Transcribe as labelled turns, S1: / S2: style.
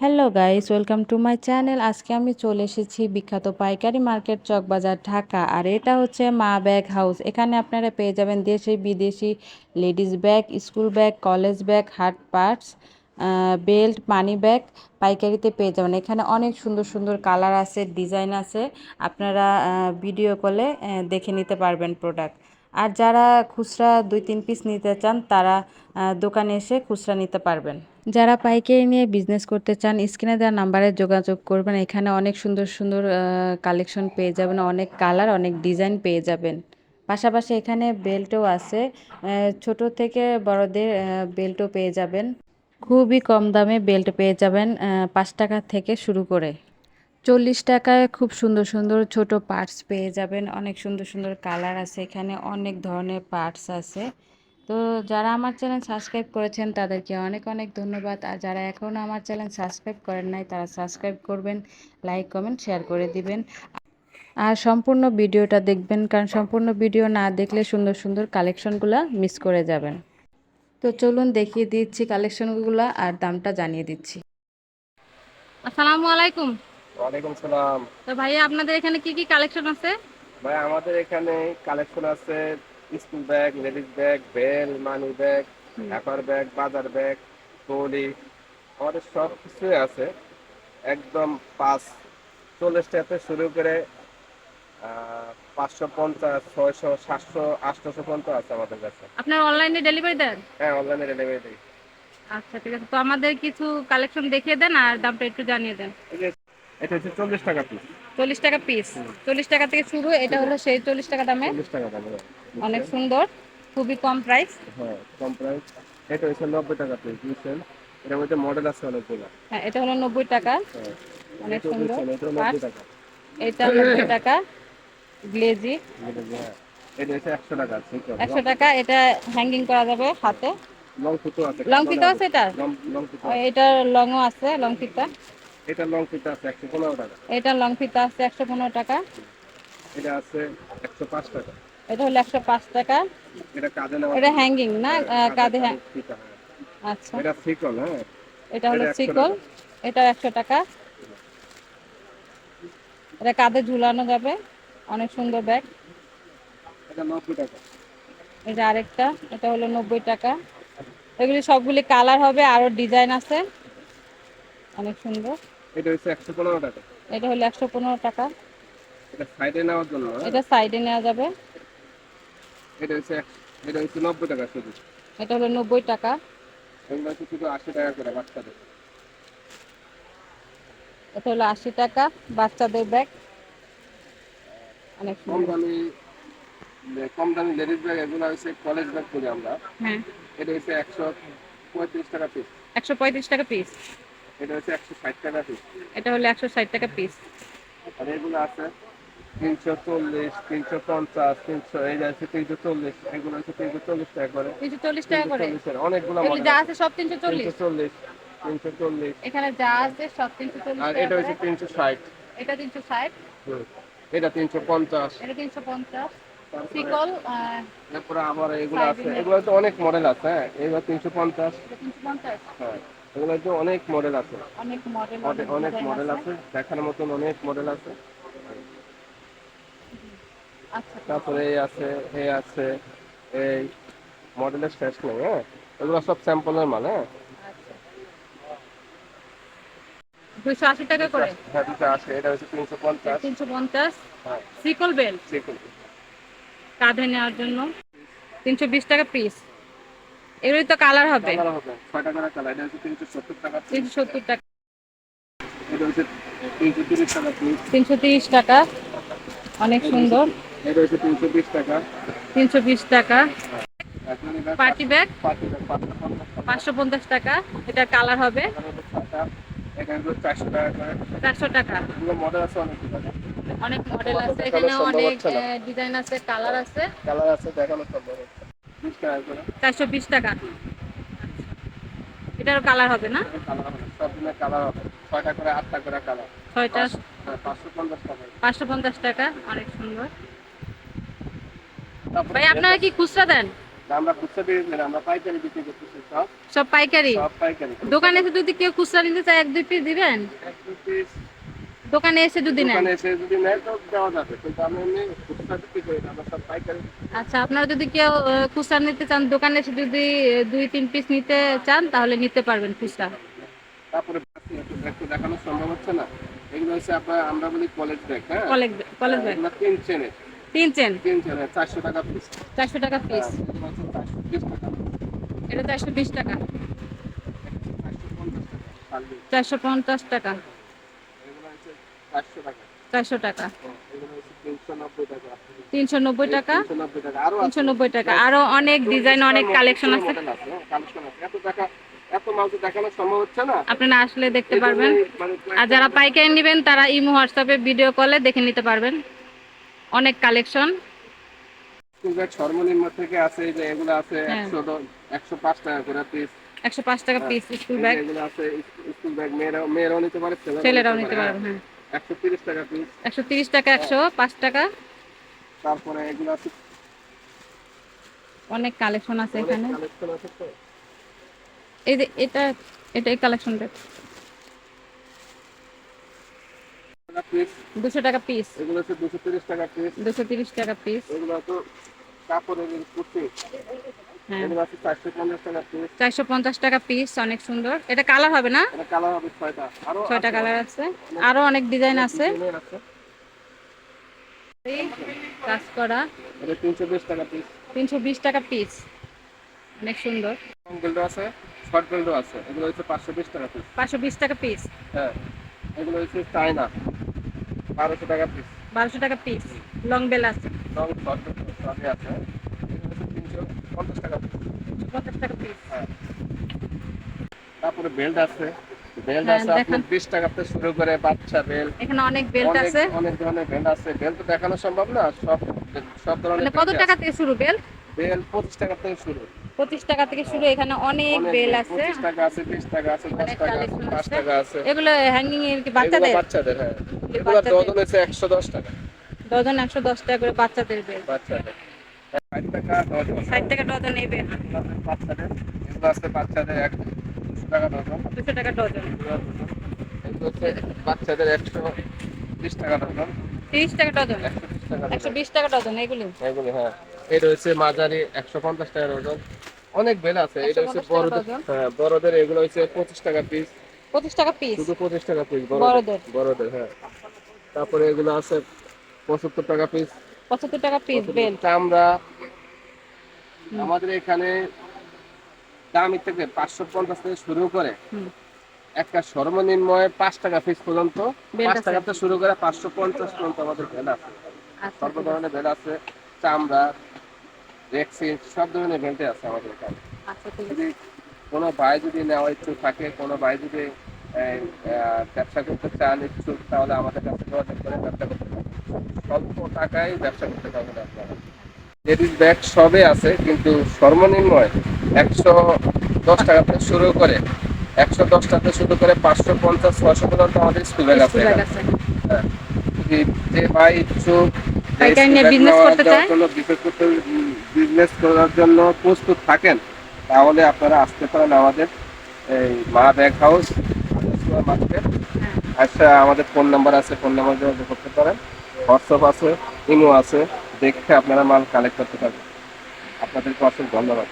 S1: Hello guys welcome to my channel আজকে আমি চলে এসেছি বিখ্যাত পাইকারি মার্কেট চকবাজার, ঢাকা। আর এটা হচ্ছে মা ব্যাগ হাউস। এখানে আপনারা পেয়ে যাবেন দেশি, বিদেশি, ladies bag, school bag, college bag, heart parts belt, money bag পাইকারিতে পেয়ে যাবেন। এখানে অনেক সুন্দর সুন্দর কালার আছে, ডিজাইন আছে। আপনারা ভিডিও কলে দেখে নিতে পারবেন প্রোডাক্ট। আর যারা খুচরা দুই, তিন পিস নিতে চান, তারা দোকানে এসে খুচরা নিতে পারবেন। যারা পাইকারি নিয়ে বিজনেস করতে চান, স্ক্রিনে দেওয়া নাম্বারে যোগাযোগ করবেন। এখানে অনেক সুন্দর সুন্দর কালেকশন পেয়ে যাবেন, অনেক কালার অনেক ডিজাইন পেয়ে যাবেন। পাশাপাশি এখানে বেল্টও আছে। ছোট থেকে বড়দের বেল্টও পেয়ে যাবেন। খুবই কম দামে বেল্ট পেয়ে যাবেন পাঁচ টাকা থেকে শুরু করে। চল্লিশ টাকায় খুব সুন্দর সুন্দর ছোট পার্টস পেয়ে যাবেন। অনেক সুন্দর সুন্দর কালার আছে এখানে, অনেক ধরনের পার্টস আছে। তো যারা আমার চ্যানেল সাবস্ক্রাইব করেছেন তাদেরকে অনেক অনেক ধন্যবাদ। আর যারা এখনও আমার চ্যানেল সাবস্ক্রাইব করেন নাই তারা সাবস্ক্রাইব করবেন লাইক কমেন্ট শেয়ার করে দিবেন। আর সম্পূর্ণ ভিডিওটা দেখবেন কারণ সম্পূর্ণ ভিডিও না দেখলে সুন্দর সুন্দর কালেকশনগুলো মিস করে যাবেন। তো চলুন দেখিয়ে দিচ্ছি কালেকশনগুলো আর দামটা জানিয়ে দিচ্ছি।
S2: আসসালামু আলাইকুম।
S3: ওয়ালাইকুম সালাম
S2: তো ভাইয়া আপনাদের এখানে কি কি কালেকশন আছে?
S3: ভাই আমাদের এখানে কালেকশন আছে school bag ladies bag belt money bag হ্যাপার bag বাজার ব্যাগ ট্রলি আমাদের সব কিছুই আছে। একদম পাঁচ চল্লিশ টাকা শুরু করে পাঁচশো পঞ্চাশ ছয়শো সাতশো আটশোশো পর্যন্ত আছে আমাদের কাছে।
S2: আপনার অনলাইনে ডেলিভারি দেন?
S3: হ্যাঁ অনলাইনে ডেলিভারি দিই
S2: আচ্ছা ঠিক আছে। তো আমাদের কিছু কালেকশন দেখিয়ে দেন আর দামটা একটু জানিয়ে দেন।
S3: এই যে এটা হচ্ছে চল্লিশ টাকা পিস
S2: চল্লিশ টাকা পিস চল্লিশ টাকা থেকে শুরু এটা হলো সেই চল্লিশ টাকা দামে।
S3: টাকা দাম
S2: অনেক সুন্দর খুবই কম প্রাইস
S3: হ্যাঁ কম প্রাইস এটা হচ্ছে নব্বই টাকা পিস বুঝছেন? এটার মধ্যে মডেল আছে অনেকগুলো।
S2: হ্যাঁ এটা হলো নব্বই টাকা।
S3: হ্যাঁ।
S2: অনেক সুন্দর। এটা নব্বই টাকা গ্লেজি
S3: এটা হ্যাঁ, এটা হচ্ছে একশো টাকা সিকল
S2: একশো টাকা এটা হ্যাঙ্গিং করা যাবে হাতে।
S3: লং ফিতো আছে।
S2: লং ফিতা আছে এটা?
S3: লং
S2: এটা লংও আছে লং ফিতা
S3: এটা লং ফিতো আছে একশো পনেরো টাকা।
S2: এটা লং ফিতা আছে একশো পনেরো টাকা।
S3: এটা আছে একশো পাঁচ টাকা।
S2: এটা হলো একশো পাঁচ টাকা।
S3: এটা কাজে নেওয়া
S2: এটা হ্যাঙ্গিং না? কাঁধে হ্যাঁ
S3: হ্যাঁ।
S2: আচ্ছা।
S3: এটা সিকল হ্যাঁ।
S2: এটা হলো সিকল এটা একশো টাকা। এটা কাঁধে ঝুলানো যাবে। অনেক সুন্দর ব্যাগ।
S3: এটা নব্বই টাকা।
S2: এটা আরেকটা। এটা হলো নব্বই টাকা। এগুলি সবগুলি কালার হবে আরও ডিজাইন আছে। অনেক সুন্দর।
S3: এটা হচ্ছে একশো পনেরো টাকা।
S2: এটা হলো একশো পনেরো টাকা।
S3: এটা সাইডে নেওয়ার জন্য হ্যাঁ।
S2: এটা সাইডে নেওয়া যাবে।
S3: এটা হচ্ছে এটা হচ্ছে নব্বই টাকা শুধু
S2: এটা হলো নব্বই টাকা।
S3: এগুলো হচ্ছে শুধু আশি টাকা করে বাচ্চাদের।
S2: এটা হলো আশি টাকা বাচ্চাদের ব্যাগ। অনেক
S3: কম দামি কম দামি লেডিস ব্যাগ এগুলো হচ্ছে কলেজ ব্যাগ করি আমরা।
S2: হ্যাঁ।
S3: এটা হচ্ছে একশো পঁয়ত্রিশ টাকা পিস
S2: একশো পঁয়ত্রিশ টাকা পিস
S3: এটা হচ্ছে একশো ষাট টাকা পিস
S2: এটা হলো একশো ষাট টাকা পিস
S3: আর এগুলো আছে তিনশো চল্লিশ তিনশো পঞ্চাশ তিনশো এই যে আছে তিনশো চল্লিশ এগুলো হচ্ছে তিনশো চল্লিশ টাকা করে।
S2: তিনশো চল্লিশ টাকা করে?
S3: অনেকগুলো মডেল
S2: যা আছে। সব তিনশো চল্লিশ?
S3: তিনশো চল্লিশ তিনশো চল্লিশ।
S2: এখানে যা আছে সব তিনশো চল্লিশ
S3: আর
S2: টাকা
S3: এটা হচ্ছে
S2: করে।
S3: তিনশো ষাট।
S2: এটা তিনশো ষাট?
S3: এটা তিনশো পঞ্চাশ।
S2: এটা তিনশো পঞ্চাশ।
S3: তারপরে
S2: সিকল
S3: এরপরে আবার এগুলো আছে। এগুলো তো অনেক মডেল আছে হ্যাঁ এগুলো তিনশো পঞ্চাশ।
S2: তিনশো পঞ্চাশ?
S3: হ্যাঁ। তো অনেক মডেল আছে।
S2: অনেক মডেল
S3: অনেক- অনেক মডেল আছে। দেখার মতন অনেক মডেল আছে।
S2: আচ্ছা।
S3: তারপরে এই আছে আছে এই মডেলের শেষ নেই হ্যাঁ? এগুলো সব স্যাম্পলের মাল হ্যাঁ?
S2: দুইশো আশি টাকা করে?
S3: হ্যাঁ এটা হচ্ছে তিনশো পঞ্চাশ।
S2: তিনশো পঞ্চাশ।
S3: হ্যাঁ।
S2: সিকল বেল
S3: চিকুন
S2: কাঁধে নেওয়ার জন্য। তিনশো বিশ টাকা পিস এগুলি তো কালার হবে।
S3: কালার হবে। ছয় টাকার কালার এটা হচ্ছে তিনশো সত্তর টাকা
S2: তিনশো সত্তর টাকা।
S3: এটা হচ্ছে তিনশো তিরিশ টাকা
S2: তিনশো তিরিশ টাকা। অনেক সুন্দর।
S3: এটা হচ্ছে তিনশো বিশ টাকা।
S2: তিনশো বিশ টাকা। Party bag?
S3: পাঁচশো পঞ্চাশ টাকা।
S2: এটা কালার হবে।
S3: চারশো টাকা
S2: অনেক মডেল আছে। এখানে অনেক ডিজাইন আছে কালার আছে।
S3: কালার আছে দেখানো সম্ভব
S2: চারশো বিশ টাকা। এটারও কালার হবে না?
S3: কালার হবে ছয়টা। করে আটটা করে কালার
S2: ছয়টা
S3: পাঁচশো পঞ্চাশ টাকা
S2: অনেক সুন্দর। ভাই আপনারা কি খুচরা দেন?
S3: আমরা খুচরা বিক্রি আমরা পাইকারি বিক্রি করতেছি সব
S2: সব পাইকারি?
S3: সব পাইকারি।
S2: দোকানে যদি কেউ খুচরা নিতে চায় এক দুই পিস দিবেন?
S3: এক piece
S2: দোকানে এসে যদি নেন
S3: দোকানে এসে যদি নেয় তো দেওয়া যাবে কিন্তু আমি এমনি খুচরা বিক্রি করি না, আমরা সব পাইকারি।
S2: আচ্ছা আপনারা যদি কেউ খুচরা নিতে চান দোকানে এসে যদি দুই তিন পিস নিতে চান তাহলে নিতে পারবেন খুচরা।
S3: তারপরে একটু দেখানো সম্ভব হচ্ছে না। এগুলো হচ্ছে আপনার আমরা বলি কলেজ ব্যাগ হ্যাঁ?
S2: কলেজ কলেজ ব্যাগ
S3: তিন চেনের
S2: তিন চেন
S3: তিন চেনের চারশো টাকা পিস
S2: চারশো টাকা পিস
S3: টাকা।
S2: এটা চারশো বিশ টাকা।
S3: চারশো পঞ্চাশ টাকা।
S2: চারশো পঞ্চাশ টাকা।
S3: চারশো টাকা। তিনশো নব্বই টাকা।
S2: তিনশো নব্বই টাকা? আরও অনেক ডিজাইন অনেক কালেকশন আছে।
S3: না।
S2: আপনারা আসলে দেখতে পারবেন। আর যারা পাইকারি নেবেন তারা ইমো হোয়াটসঅ্যাপে ভিডিও কলে দেখে নিতে পারবেন। অনেক কালেকশন
S3: সর্বনিম্ন থেকে আছে যে এগুলো আছে
S2: হ্যাঁ।
S3: একশো পাঁচ টাকা করে পিস
S2: টাকা পিস স্কুল ব্যাগ
S3: এগুলো আছে স্কুল ব্যাগ মেয়েরাও মেয়েরাও নিতে পারে
S2: ছেলেরাও নিতে পারবেন হ্যাঁ।
S3: একশো তিরিশ টাকা
S2: পাঁচ টাকা।
S3: তারপরে এগুলো আছে।
S2: অনেক কালেকশন আছে এখানে। এই যে এটা এটা এই কালেকশনটা দুশো টাকা পিস
S3: এগুলো হচ্ছে দুশো তিরিশ টাকা পিস
S2: দুশো তিরিশ টাকা পিস
S3: এগুলো তো কাপড়ের কুর্তি। চারশো পঞ্চাশ টাকা পিস
S2: চারশো পঞ্চাশ টাকা পিস অনেক সুন্দর। এটা কালার হবে না?
S3: কালার ছয়টা।
S2: আছে আরও অনেক ডিজাইন আছে। কাজ করা।
S3: তিনশো বিশ টাকা পিস
S2: তিনশো বিশ টাকা পিস অনেক সুন্দর।
S3: আছে শর্ট বেল্টও আছে। এগুলো হচ্ছে পাঁচশো বিশ টাকা পিস
S2: পাঁচশো বিশ টাকা পিস
S3: হ্যাঁ। এগুলো হচ্ছে চায়না। বারোশো টাকা পিস
S2: বারোশো টাকা পিস লং বেল আছে।
S3: লং শর্ট বেল্ট আছে। তিনশো পঞ্চাশ টাকা
S2: পঞ্চাশ টাকা পিস
S3: হ্যাঁ। তারপরে বেল্ট আছে। বেল্ট
S2: হ্যাঁ,
S3: আছে আপনার বিশ শুরু করে বাচ্চা বেল্ট
S2: এখানে অনেক বেল্ট আছে।
S3: অনেক ধরনের বেল্ট আছে। বেল্ট তো দেখানো সম্ভব না সব সব ধরনের
S2: মানে কত টাকা থেকে শুরু বেল
S3: বেল্ট পঁচিশ টাকা থেকে শুরু।
S2: পঁচিশ টাকা থেকে শুরু এখানে অনেক বেল আছে।
S3: পঁচিশ টাকা আছে বিশ টাকা আছে দশ টাকা আছে পাঁচ টাকা আছে।
S2: এগুলো হ্যাঙ্গিং এর কি বাচ্চাদের?
S3: বাচ্চাদের হ্যাঁ।
S2: এগুলো।
S3: ডজন একশো দশ টাকা।
S2: ডজন একশো দশ টাকা করে বাচ্চাদের বেল
S3: বাচ্চাদের। হচ্ছে মাঝারি একশো পঞ্চাশ টাকা অনেক বেল আছে এটা হচ্ছে বড়দের হ্যাঁ বড়দের এগুলো। হচ্ছে পঁচিশ টাকা পিস
S2: পঁচিশ টাকা পিস
S3: শুধু পঁচিশ টাকা পিস
S2: বড়দের।
S3: বড়দের হ্যাঁ তারপরে এগুলো আছে পঁচাত্তর টাকা পিস
S2: পঁচাত্তর টাকা পিস বেল
S3: চামড়া আমাদের এখানে দাম থেকে পাঁচশো পঞ্চাশ থেকে শুরু করে একটা সর্বনিম্ন পাঁচ টাকা পিস পর্যন্ত।
S2: বেল্ট
S3: পাঁচ। টাকা থেকে শুরু করে পাঁচশো পঞ্চাশ পর্যন্ত আমাদের বেল আছে।
S2: আচ্ছা
S3: সর্ব ধরনের বেল আছে চামড়া রেক্সিন সব ধরনের বেল্টে আছে আমাদের এখানে।
S2: আচ্ছা
S3: যদি কোনো ভাই যদি নেওয়ার ইচ্ছুক থাকে কোনো ভাই যদি ব্যবসা করতে চান ইচ্ছুক তাহলে আমাদের কাছে যোগাযোগ করে ব্যবসা করতে স্বল্প টাকায় ব্যবসা করতে পারবেন আপনারা। লেডিস ব্যাগ সবে আছে কিন্তু সর্বনিম্ন একশো দশ টাকা থেকে শুরু করে একশো দশ টাকা থেকে শুরু করে পাঁচশো পঞ্চাশ ছয়শো পর্যন্ত আমাদের স্কুল ব্যাগ আছে হ্যাঁ। যে ভাই ইচ্ছুক বিজনেস করার জন্য প্রস্তুত থাকেন তাহলে আপনারা আসতে পারেন আমাদের এই মা ব্যাগ হাউস মার্কেট
S2: হ্যাঁ।
S3: আচ্ছা আমাদের ফোন নাম্বার আছে ফোন নাম্বার যোগাযোগ করতে পারেন। হোয়াটসঅ্যাপ আছে ইমো আছে দেখে আপনারা মাল কালেক্ট করতে পারবেন। আপনাদেরকে অসংখ্য ধন্যবাদ।